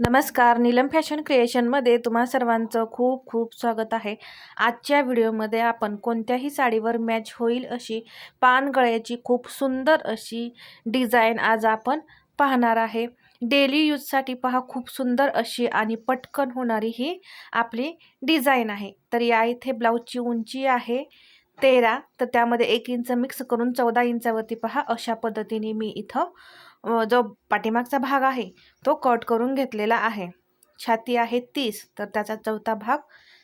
नमस्कार. नीलम फॅशन क्रिएशनमध्ये तुम्हा सर्वांचं खूप खूप स्वागत आहे. आजच्या व्हिडिओमध्ये आपण कोणत्याही साडीवर मॅच होईल अशी पान गळ्याची खूप सुंदर अशी डिझाईन आज आपण पाहणार आहे. डेली यूजसाठी पहा खूप सुंदर अशी आणि पटकन होणारी ही आपली डिझाईन आहे. तर या इथे ब्लाऊजची उंची आहे तेरा. तर त्यामध्ये एक इंच मिक्स करून चौदा इंचावरती पहा. अशा पद्धतीने मी इथं जो पाठीमागचा भाग आहे तो कट करून घेतलेला आहे. छाती आहे तीस तर त्याचा चौथा भाग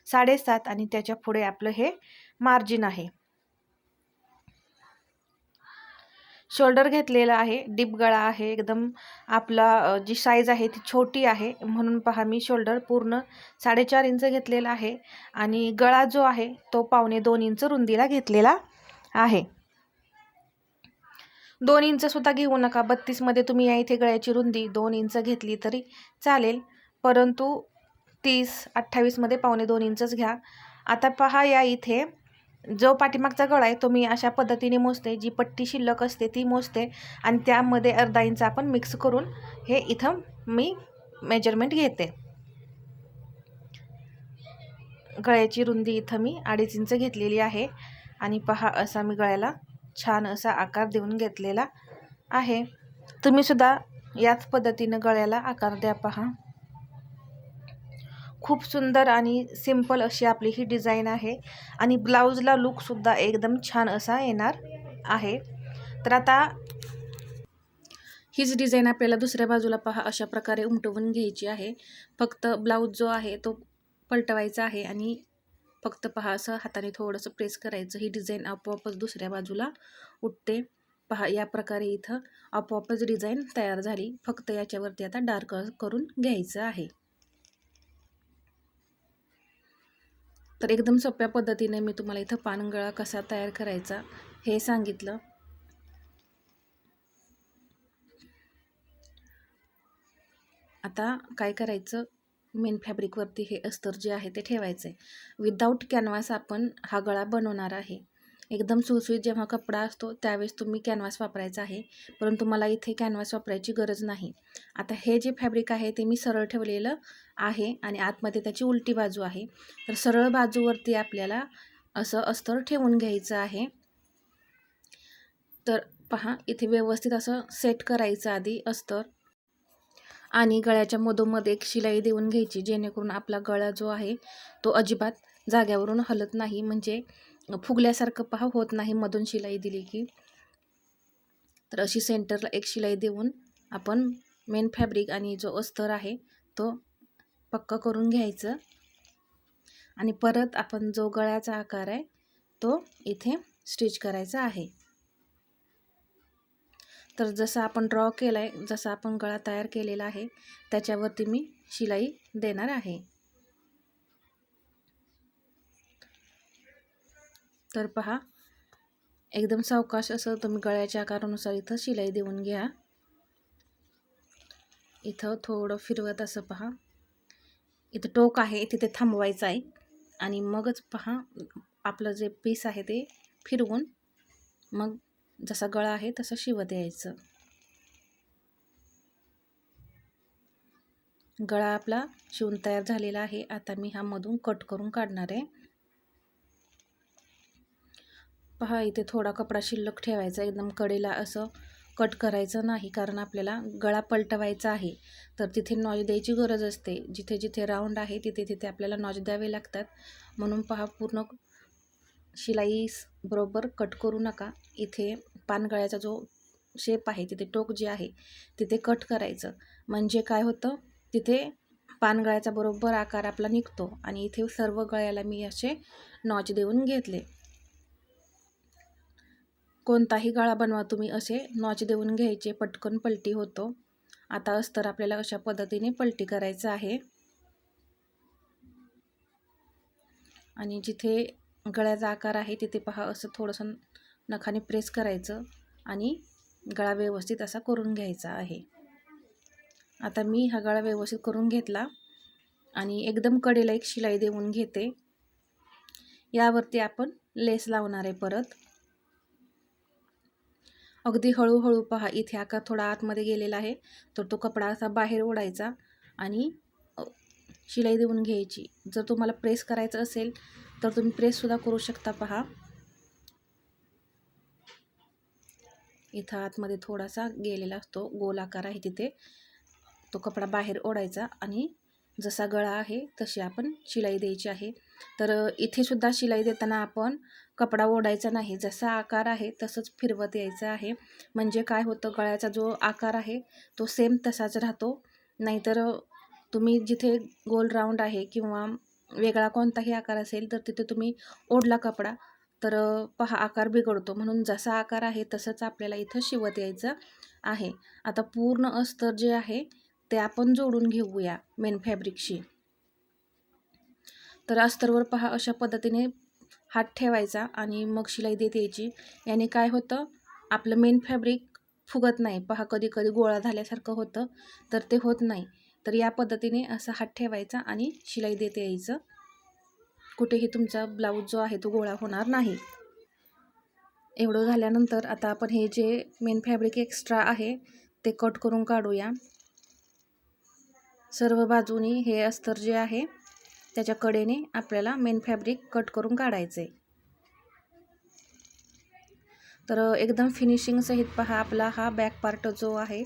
साडेसात आणि त्याच्या पुढे आपलं हे मार्जिन आहे. शोल्डर घेतलेला आहे डीप गळा आहे एकदम आपला जी साईज आहे ती छोटी आहे. म्हणून पहा मी शोल्डर पूर्ण साडेचार इंच घेतलेला आहे आणि गळा जो आहे तो पावणे दोन इंच रुंदीला घेतलेला आहे. दोन इंचसुद्धा घेऊ नका. बत्तीसमध्ये तुम्ही या इथे गळ्याची रुंदी दोन इंच घेतली तरी चालेल. परंतु तीस अठ्ठावीसमध्ये पावणे दोन इंचच घ्या. आता पहा या इथे जो पाठीमागचा गळा आहे तो मी अशा पद्धतीने मोजते. जी पट्टी शिल्लक असते ती मोजते. आणि त्यामध्ये अर्धा इंच आपण मिक्स करून हे इथं मी मेजरमेंट घेते. गळ्याची रुंदी इथं मी अडीच इंच घेतलेली आहे. आणि पहा असा मी गळ्याला छान असा आकार देऊन घेतलेला आहे. तुम्हीसुद्धा याच पद्धतीनं गळ्याला आकार द्या पहा. खूप सुंदर आणि सिंपल अशी आपली ही डिझाईन आहे आणि ब्लाऊजला लुकसुद्धा एकदम छान असा येणार आहे. तर आता हीच डिझाईन आपल्याला दुसऱ्या बाजूला पहा अशा प्रकारे उमटवून घ्यायची आहे. फक्त ब्लाऊज जो आहे तो पलटवायचा आहे आणि फक्त पहा असं हाताने थोडंसं प्रेस करायचं. ही डिझाईन आपोआपच दुसऱ्या बाजूला उठते. पहा या प्रकारे इथं आपोआपच डिझाईन तयार झाली. फक्त याच्यावरती आता डार्क करून घ्यायचं आहे. तर एकदम सोप्या पद्धतीने मी तुम्हाला इथं पानगळा कसा तयार करायचा हे सांगितलं. आता काय करायचं? मेन फॅब्रिकवरती हे अस्तर जे आहे ते ठेवायचं आहे विदाऊट कॅनव्हास आपण हा गळा बनवणार आहे. एकदम सुळसुळीत जेव्हा कपडा असतो त्यावेळेस तुम्ही कॅनव्हास वापरायचा आहे. परंतु मला इथे कॅनव्हास वापरायची गरज नाही. आता हे जे फॅब्रिक आहे ते मी सरळ ठेवलेलं आहे आणि आतमध्ये त्याची उलटी बाजू आहे. तर सरळ बाजूवरती आपल्याला असं अस्तर ठेवून घ्यायचं आहे. तर पहा इथे व्यवस्थित असं सेट करायचं आधी अस्तर. आणि गळ्याच्या मधोमध एक शिलाई देऊन घ्यायची जेणेकरून आपला गळा जो आहे तो अजिबात जाग्यावरून हलत नाही. म्हणजे फुगल्यासारखं पहा होत नाही मधून शिलाई दिली की. तर अशी सेंटरला एक शिलाई देऊन आपण मेन फॅब्रिक आणि जो अस्तर आहे तो पक्का करून घ्यायचं. आणि परत आपण जो गळ्याचा आकार आहे तो इथे स्टिच करायचा आहे. तर जसं आपण ड्रॉ केला आहे जसा आपण गळा तयार केलेला आहे त्याच्यावरती मी शिलाई देणार आहे. तर पहा एकदम सावकाश असं तुम्ही गळ्याच्या आकारानुसार इथं शिलाई देऊन घ्या. इथं थोडं फिरवत असं पहा. इथं टोक आहे तिथे थांबवायचं आहे. आणि मगच पहा आपलं जे पीस आहे ते फिरवून मग जसा गळा आहे तसं शिवत यायचं. गळा आपला शिवून तयार झालेला आहे. आता मी हा मधून कट करून काढणार आहे. पहा इथे थोडा कपडा शिल्लक ठेवायचा. एकदम कडेला असं कट करायचं नाही कारण आपल्याला गळा पलटवायचा आहे. तर तिथे नॉज द्यायची गरज असते. जिथे जिथे राऊंड आहे तिथे तिथे आपल्याला नॉज द्यावे लागतात. म्हणून पहा पूर्ण शिलाईस बरोबर कट करू नका. इथे पानगळ्याचा जो शेप आहे तिथे टोक जे आहे तिथे कट करायचं. म्हणजे काय होतं? तिथे पानगळ्याचा बरोबर आकार आपला निघतो आणि इथे सर्व गळ्याला मी असे नॉच देऊन घेतले. कोणताही गळा बनवा तुम्ही असे नॉच देऊन घ्यायचे. पटकन पलटी होतो. आता अस्तर आपल्याला अशा पद्धतीने पलटी करायचं आहे. आणि जिथे गळ्याचा आकार आहे तिथे पहा असं थोडंसं नखाने प्रेस करायचं आणि गळा व्यवस्थित असा करून घ्यायचा आहे. आता मी हा गळा व्यवस्थित करून घेतला आणि एकदम कडेला एक शिलाई देऊन घेते. यावरती आपण लेस लावणार आहे परत. अगदी हळूहळू पहा इथे आकार थोडा आतमध्ये गेलेला आहे तर तो कपडा असा बाहेर ओढायचा आणि शिलाई देऊन घ्यायची. जर तुम्हाला प्रेस करायचं असेल तर तुम्ही प्रेससुद्धा करू शकता पहा. इथं आतमध्ये थोडासा गेलेला असतो गोल आकार आहे तिथे. तो कपडा बाहेर ओढायचा आणि जसा गळा आहे तशी आपण शिलाई द्यायची आहे. तर इथेसुद्धा शिलाई देताना आपण कपडा ओढायचा नाही. जसा आकार आहे तसंच फिरवत यायचं आहे. म्हणजे काय होतं गळ्याचा जो आकार आहे तो सेम तसाच राहतो. नाहीतर तुम्ही जिथे गोल राऊंड आहे किंवा वेगळा कोणताही आकार असेल तर तिथे तुम्ही ओढला कपडा. तर पहा आकार बिघडतो. म्हणून जसा आकार आहे तसंच आपल्याला इथं शिवत यायचं आहे. आता पूर्ण अस्तर जे आहे ते आपण जोडून घेऊया मेन फॅब्रिकशी तर अस्तरवर पहा अशा पद्धतीने हात ठेवायचा आणि मग शिलाई देत यायची. याने काय होतं आपलं मेन फॅब्रिक फुगत नाही. पहा कधी कधी गोळा झाल्यासारखं होतं तर ते होत नाही. तर या पद्धतीने असा हात ठेवायचा आणि शिलाई देत यायचं. कुठेही तुमचा ब्लाऊज जो आहे तो गोळा होणार नाही. एवढं झाल्यानंतर आता आपण हे जे मेन फॅब्रिक एक्स्ट्रा आहे ते कट करून काढूया. सर्व बाजूनी हे अस्तर जे आहे त्याच्या कडेने आपल्याला मेन फॅब्रिक कट करून काढायचं. आहे तर एकदम फिनिशिंगसहित पहा आपला हा बॅक पार्ट जो आहे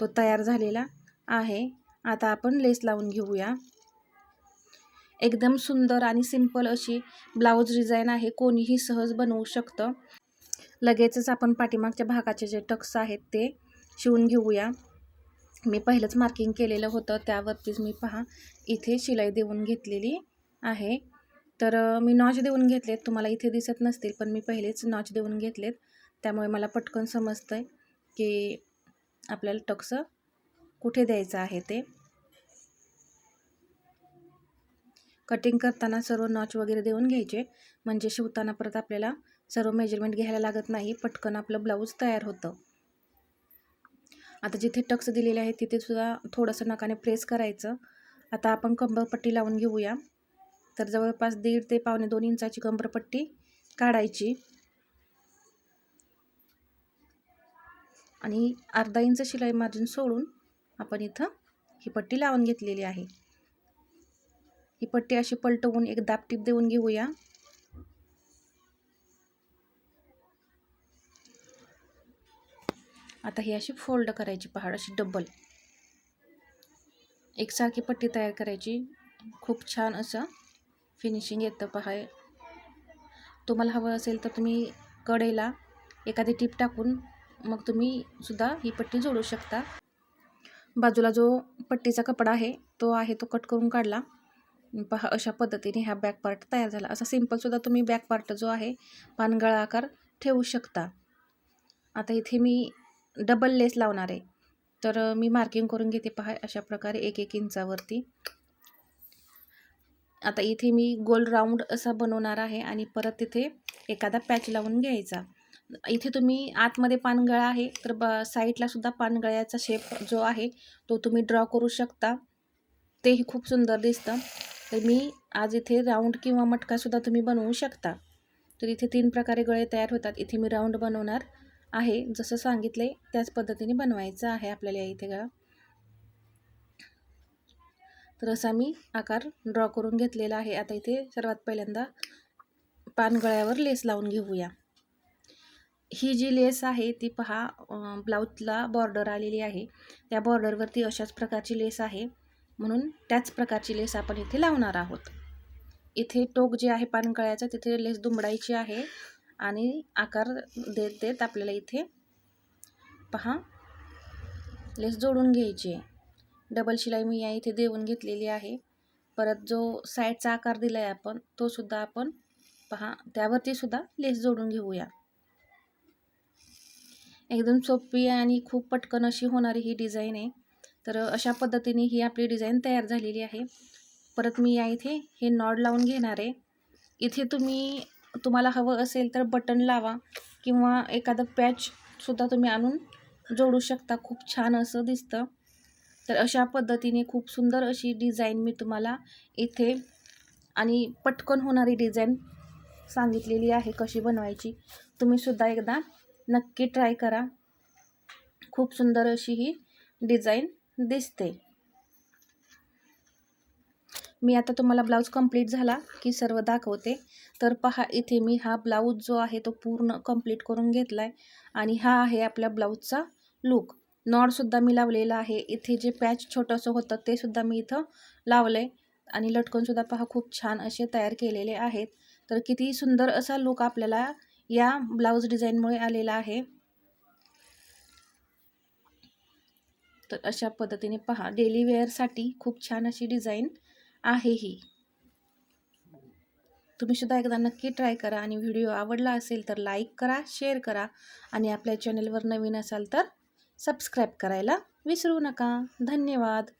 तो तयार झालेला आहे. आता आपण लेस लावून घेऊया. एकदम सुंदर आणि सिंपल अशी ब्लाऊज डिझाईन आहे. कोणीही सहज बनवू शकतं. लगेचच आपण पाठीमागच्या भागाचे जे टक्स आहेत ते शिवून घेऊया. मी पहिलंच मार्किंग केलेलं होतं. त्यावरतीच मी पहा इथे शिलाई देऊन घेतलेली आहे. तर मी नॉच देऊन घेतलेत. तुम्हाला इथे दिसत नसतील पण मी पहिलेच नॉच देऊन घेतलेत. त्यामुळे मला पटकन समजतं आहे की आपल्याला टक्स कुठे द्यायचं आहे ते? कटिंग करताना सर्व नॉच वगैरे देऊन घ्यायचे. म्हणजे शिवताना परत आपल्याला सर्व मेजरमेंट घ्यायला लागत नाही. पटकन आपलं ब्लाऊज तयार होतं. आता जिथे टक्स दिलेले आहेत तिथे सुद्धा थोडंसं नकाने प्रेस करायचं. आता आपण कंबरपट्टी लावून घेऊया. तर जवळपास दीड ते पावणे दोन इंचाची कंबरपट्टी काढायची. आणि अर्धा इंच शिलाई मार्जिन सोडून आपण इथं ही पट्टी लावून घेतलेली आहे. ही पट्टी अशी पलटवून एक दाबटीप देऊन घेऊया. आता ही अशी फोल्ड करायची पहाड अशी डबल. एकसारखी पट्टी तयार करायची. खूप छान असं फिनिशिंग येतं पहाय तुम्हाला हवं असेल तर तुम्ही कडेला एखादी टीप टाकून मग तुम्ही सुद्धा ही पट्टी जोडू शकता. बाजूला जो पट्टीचा कपडा आहे तो आहे तो कट करून काढला. पहा अशा पद्धतीने हा बॅक पार्ट तयार झाला. असा सिंपलसुद्धा तुम्ही बॅक पार्ट जो आहे पानगळा आकार ठेवू शकता. आता इथे मी डबल लेस लावणार आहे. तर मी मार्किंग करून घेते पहा अशा प्रकारे एक एक इंचावरती. आता इथे मी गोल राऊंड असा बनवणार आहे आणि परत तिथे एखादा पॅच लावून घ्यायचा. इथे तुम्ही आतमध्ये पानगळा आहे तर ब साईडला सुद्धा पानगळ्याचा शेप जो आहे तो तुम्ही ड्रॉ करू शकता. तेही खूप सुंदर दिसतं. तर मी आज इथे राऊंड किंवा मटकासुद्धा तुम्ही बनवू शकता. तर इथे तीन प्रकारे गळे तयार होतात. इथे मी राऊंड बनवणार आहे जसं सांगितले त्याच पद्धतीने बनवायचं आहे आपल्याला इथे गळा. तर असा मी आकार ड्रॉ करून घेतलेला आहे. आता इथे सर्वात पहिल्यांदा पानगळ्यावर लेस लावून घेऊया. ही जी लेस आहे ती पहा ब्लाऊजला बॉर्डर आलेली आहे. त्या बॉर्डरवरती अशाच प्रकारची लेस आहे. म्हणून त्याच प्रकारची लेस आपण इथे लावणार आहोत. इथे टोक जे आहे पानकळ्याचं तिथे लेस दुमडायची आहे आणि आकार देत देत आपल्याला इथे पहा लेस जोडून घ्यायची आहे. डबल शिलाई मी या इथे देऊन घेतलेली आहे. परत जो साईडचा आकार दिला आहे आपण तोसुद्धा आपण पहा त्यावरतीसुद्धा लेस जोडून घेऊया. एकदम सोपी आणि खूप पटकन अशी होणारी ही डिझाईन आहे. तर अशा पद्धतीने ही आपली डिझाईन तयार झालेली आहे. परत मी या इथे हे नॉड लावून घेणार आहे. इथे तुम्ही तुम्हाला हवं असेल तर बटन लावा किंवा एखादं पॅचसुद्धा तुम्ही आणून जोडू शकता. खूप छान असं दिसतं. तर अशा पद्धतीने खूप सुंदर अशी डिझाईन मी तुम्हाला इथे आणि पटकन होणारी डिझाईन सांगितलेली आहे कशी बनवायची. तुम्हीसुद्धा एकदा नक्की ट्राय करा. खूप सुंदर अशी ही डिझाईन दिसते. मी आता तुम्हाला ब्लाऊज कंप्लीट झाला की सर्व दाखवते. तर पहा इथे मी हा ब्लाऊज जो आहे तो पूर्ण कंप्लीट करून घेतला आहे आणि हा आहे आपल्या ब्लाऊजचा लूक नॉडसुद्धा मी लावलेला आहे. इथे जे पॅच छोटंसं होतं ते सुद्धा मी इथं लावलं आहे आणि लटकनसुद्धा पहा खूप छान असे तयार केलेले आहेत. तर किती सुंदर असा लूक आपल्याला या ब्लाऊज डिझाईनमुळे आलेला आहे. तर अशा पद्धतीने पहा डेली वेअरसाठी खूप छान अशी डिझाईन आहे ही. तुम्ही सुद्धा एकदा नक्की ट्राय करा आणि व्हिडिओ आवडला असेल तर लाईक करा शेअर करा आणि आपल्या चॅनलवर नवीन असाल तर सबस्क्राईब करायला विसरू नका. धन्यवाद.